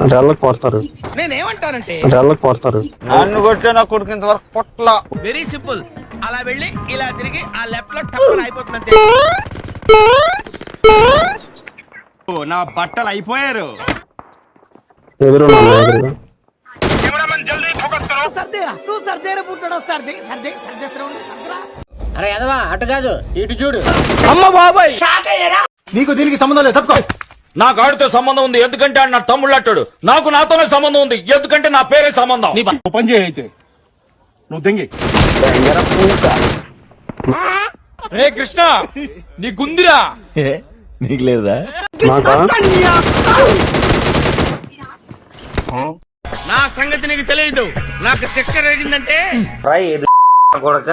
అంటే వాళ్ళకి కొడతారు నేనేమంటానంటే అంటే వాళ్ళకి కొడతారు నన్ను కొట్టే నా కొడుకు ఇంతవరకు పొట్ల వెరీ సింపుల్ అలా వెళ్ళి ఇలా తిరిగి ఆ లెఫ్ట్లో టక్కన అయిపోతుంది నా బట్టలు అయిపోయారు ఎదురు ఉన్నా ఎదురుగా అరే ఎదవా అటు కాదు ఇటు చూడు. అమ్మ బాబాయ్! నీకు దీనికి సంబంధం లేదు తప్పుకో. నాకు ఆడితో సంబంధం ఉంది ఎందుకంటే ఆయన నా తమ్ముళ్ళు అట్టాడు నాకు నాతోనే సంబంధం ఉంది ఎందుకంటే నా పేరే సంబంధం. పని చేయి అయితే. నువ్వు దెంగి. రే కృష్ణ నీకుందిరా నాకా నా సంగతి నీకు తెలియదు. నాకు రేగిందంటే రై కొడక.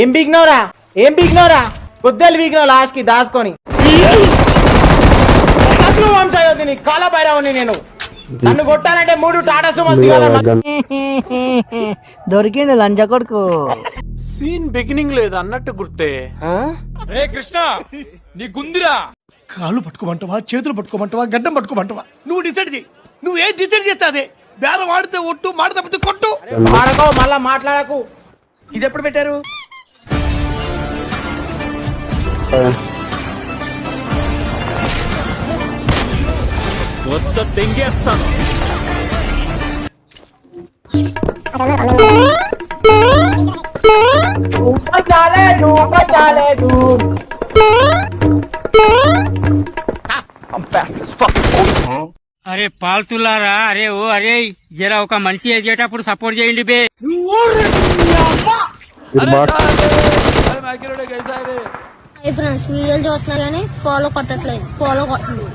ఏం బీగినవరా ఏం బీగినవరా కొద్దిలు బీగినావు లాస్ట్కి దాచుకొని కాల భైరవుని నేను. నన్ను కొట్టాలంటే మూడు టాటా గన్ దొరికిండు లంజ కొడుకు. సీన్ బిగినింగ్ లేదు అన్నట్టు గుర్తే. రే కృష్ణ నీకుందిరా కాళ్ళు పట్టుకోమంటావా? చేతులు పట్టుకోమంటావా? గడ్డం పట్టుకోమంటావా? నువ్వు డిసైడ్ చేయి నువ్వు ఏం డిసైడ్ చేస్తే అదే బేరం ఆడితే ఒట్టు మాట తప్పితే కొట్టు. మళ్ళా మాట్లాడకు. ఇది ఎప్పుడు పెట్టారు? మొత్తం తెంగేస్తాను. చాలేదు చాలేదు అరే పాల్తులారా అరే ఓ అరే జర ఒక మనిషి ఎదిగేటప్పుడు సపోర్ట్ చేయండి బే. ఫ్రెండ్స్ వీడియోలు చూస్తున్నా కానీ ఫాలో కొట్టట్లేదు. ఫాలో కొట్టండి